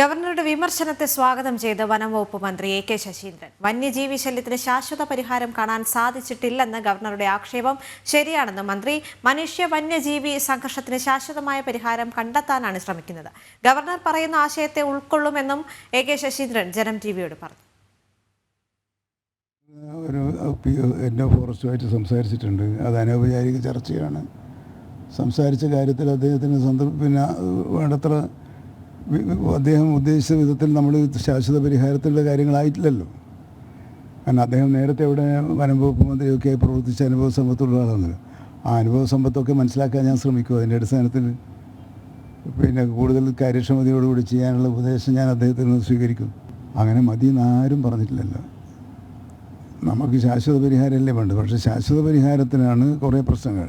ഗവർണറുടെ വിമർശനത്തെ സ്വാഗതം ചെയ്ത് വനംവകുപ്പ് മന്ത്രി എ കെ ശശീന്ദ്രൻ. വന്യജീവി ശല്യത്തിന് ശാശ്വത പരിഹാരം കാണാൻ സാധിച്ചിട്ടില്ലെന്ന ഗവർണറുടെ ആക്ഷേപം ശരിയാണെന്ന് മന്ത്രി മനുഷ്യ വന്യജീവി സംഘർഷത്തിന് ശാശ്വതമായ പരിഹാരം കണ്ടെത്താനാണ് ശ്രമിക്കുന്നത്. ഗവർണർ പറയുന്ന ആശയത്തെ ഉൾക്കൊള്ളുമെന്നും എ കെ ശശീന്ദ്രൻ ജനം ടിവിയോട് പറഞ്ഞു. ഒരു ഫോറസ്റ്റുമായിട്ട് സംസാരിച്ചിട്ടുണ്ട്. അത് അനൗപചാരിക ചർച്ചയാണ്. സംസാരിച്ച കാര്യത്തിൽ അദ്ദേഹത്തിന് സന്ദർഭ പിന്നെ വേണ്ടത്ര അദ്ദേഹം ഉദ്ദേശിച്ച വിധത്തിൽ നമ്മൾ ശാശ്വത പരിഹാരത്തിലുള്ള കാര്യങ്ങളായിട്ടില്ലല്ലോ. കാരണം അദ്ദേഹം നേരത്തെ ഇവിടെ വനംവകുപ്പ് മന്ത്രിയൊക്കെ പ്രവർത്തിച്ച അനുഭവ സമ്പത്തുള്ള ആളാണല്ലോ ആ അനുഭവ സമ്പത്തൊക്കെ മനസ്സിലാക്കാൻ ഞാൻ ശ്രമിക്കും അതിന്റെ അടിസ്ഥാനത്തിൽ. പിന്നെ കൂടുതൽ കാര്യക്ഷമതയോടുകൂടി ചെയ്യാനുള്ള ഉപദേശം ഞാൻ അദ്ദേഹത്തിൽ നിന്ന് സ്വീകരിക്കും. അങ്ങനെ മതി എന്നാരും പറഞ്ഞിട്ടില്ലല്ലോ. നമുക്ക് ശാശ്വത പരിഹാരമല്ലേ വേണ്ടത്? പക്ഷേ ശാശ്വത പരിഹാരത്തിനാണ് കുറേ പ്രശ്നങ്ങൾ.